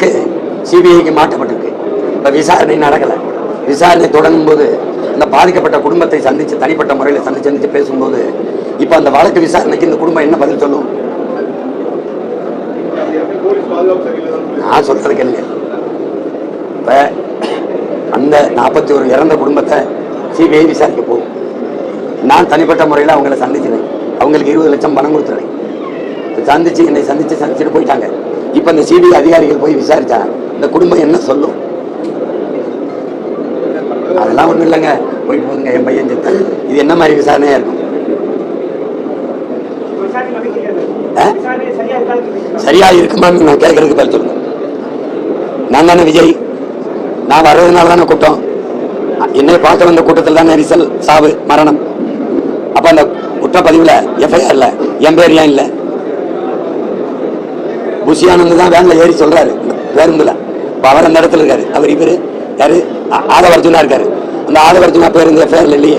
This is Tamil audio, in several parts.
வழக்கு சிபிஐக்கு மாற்றப்பட்டிருக்கு. இப்போ விசாரணை நடக்கலை. விசாரணை தொடங்கும் போது இந்த பாதிக்கப்பட்ட குடும்பத்தை சந்தித்து தனிப்பட்ட முறையில் சந்திச்சு சந்தித்து பேசும்போது இப்போ அந்த வழக்கு விசாரணைக்கு இந்த குடும்பம் என்ன பதில் சொல்லும்? நான் சொல்றது இல்லை இப்போ அந்த நாற்பத்தி ஒரு இறந்த குடும்பத்தை சிபிஐ விசாரிக்க போகும் நான் தனிப்பட்ட முறையில் அவங்கள சந்திச்சினேன் அவங்களுக்கு இருபது லட்சம் பணம் கொடுத்துறேன். சந்திச்சு என்னை சந்திச்சு சந்திச்சுட்டு போயிட்டாங்க. இப்போ இந்த சிபிஐ அதிகாரிகள் போய் விசாரிச்சா இந்த குடும்பம் என்ன சொல்லும்? அதெல்லாம் ஒண்ணும் இல்லைங்க. போயிட்டு போதுங்க என் பையன் செத்து. இது என்ன மாதிரி விசாரணையா இருக்கும்? சரியா இருக்குமான்னு நான் கேட்கறதுக்கு பதில் சொல்லுங்க நான் தானே விஜய். நான் வர்றதுனால தானே கூட்டம். என்னை பார்க்க வந்த கூட்டத்தில் தான் நெரிசல் சாவு மரணம். அப்ப அந்த குற்றப்பதிவுல இல்லை என் பேர் ஏன் இல்லை? புஷியானந்த் தான் வேன்ல ஏறி சொல்றாரு. பேருந்துல இப்ப அவர் அந்த இடத்துல இருக்காரு. அவர் இவரு யாரு? ஆதவர்ஜுனா இருக்காரு. அந்த ஆதவர்ஜுனா பேருந்து பேர்ல இல்லையே.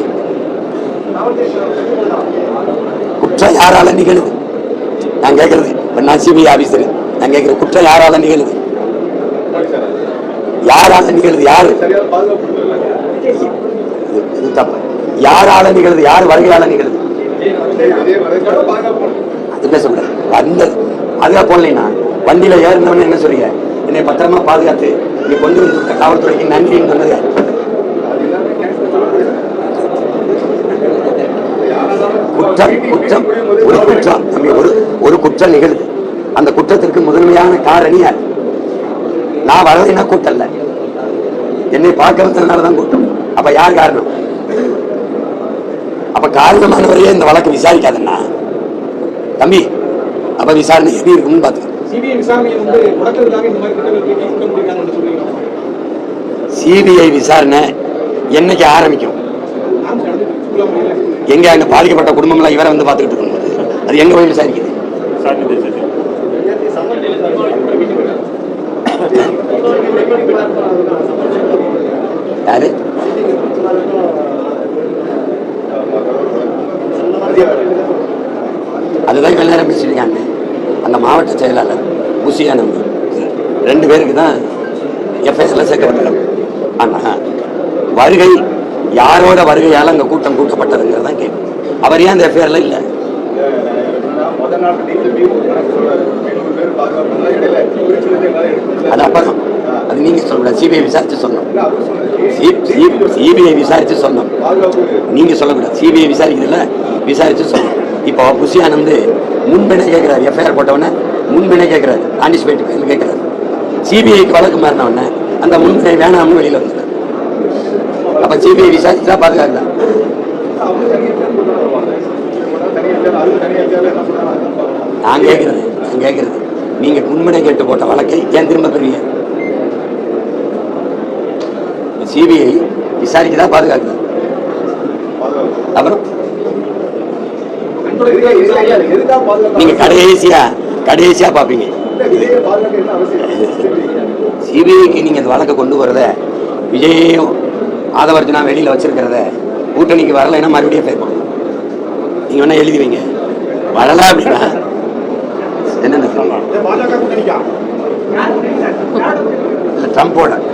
குற்றம் யாரால நிகழுது? நான் கேட்கறது இப்ப நான் சிபிஐ ஆபீசர் நான் கேட்கிறேன் குற்றம் யாரால நிகழுது? யாரால நிகழுது? யாரு? இது- இது தப்பு. யாரால நிகழுது? யார் வருகையால நிகழுது? அது பேசக்கூடாது வந்தது. அதுக்காக போடலைன்னா வண்டியில ஏறினவன என்ன சொல்றீங்க? என்னை பத்திரமா பாதுகாத்து நீ கொண்டு வந்து காவல்துறைக்கு நன்றின்னு சொன்னது குற்றம் குற்றம் ஒரு குற்றம். தம்பி ஒரு ஒரு குற்றம் நிகழுது. அந்த குற்றத்திற்கு முதன்மையான காரணி யார்? நான் வரலைன்னா கூட்டம் இல்லை என்னை பார்க்க வந்ததுனால தான் கூட்டம். அப்ப யார் காரணம்? அப்ப காரணமானவரையே இந்த வழக்கு விசாரிக்காதுன்னா தம்பி அப்ப விசாரணை எப்படி இருக்கும்னு பாத்துக்க சிபிஐ விசாரணையை வந்து முடக்கிறதுக்காக இந்த மாதிரி திட்டங்கள் சொல்றீங்க சிபிஐ விசாரணை என்னைக்கு ஆரம்பிக்கும்? எங்க அங்க பாதிக்கப்பட்ட குடும்பங்களா இவரை வந்து பார்த்துக்கிட்டு இருக்கும்போது? அது எங்க போய் விசாரிக்குது? யாரு? அதுதான் இவ்வளவு நேரம் பேசியிருக்காங்க அந்த மாவட்ட செயலாளர் புசியானந்த் ரெண்டு பேருக்கு தான் எஃப்எஸ்ல சேர்க்கப்பட்டிருக்கு ஆனால் வருகை யாரோட வருகையால் அங்கே கூட்டம் கூட்டப்பட்டதுங்கிறது தான் கேள்வி. அவர் ஏன் அந்த எஃப்ஐஆர்ல இல்லை? அது அப்பதான். அது நீங்க சொல்லக்கூடாது சிபிஐ விசாரிச்சு சொன்னோம் சிபிஐ விசாரிச்சு சொன்னோம் நீங்க சொல்லக்கூடாது சிபிஐ விசாரிக்கிறதுல விசாரிச்சு சொல்லணும். இப்போ புஷி ஆனந்த் முன்பினை கேட்கிறாரு எஃப்ஐஆர் போட்டவொடனே முன்பினை கேட்குறாரு ஆண்டிசிபேட் ஃபைல் சிபிஐக்கு வழக்கு மாறின அந்த முன்பினை வேணாம்னு வெளியில் வந்துட்டார் அப்போ சிபிஐ விசாரிச்சா பாதுகாக்கலாம் நான் கேட்கறது நான் கேட்கறது. நீங்க முன்பினை கேட்டு போட்ட வழக்கை ஏன் திரும்ப பெறுவீங்க? சிபிஐ விசாரிக்கதா பாதுகாக்குது அப்புறம்? நீங்க கடைசியா கடைசியா பாப்பீங்க சிபிஐக்கு நீங்க இந்த வழக்கை கொண்டு வரத விஜயும் ஆதவர்ஜனா வெளியில வச்சிருக்கிறத கூட்டணிக்கு வரலைன்னா மறுபடியும் ஃபேர் பண்ணுங்க நீங்க வேணா எழுதி வைங்க. வரல அப்படின்னா என்னென்ன இல்ல ட்ரம்போட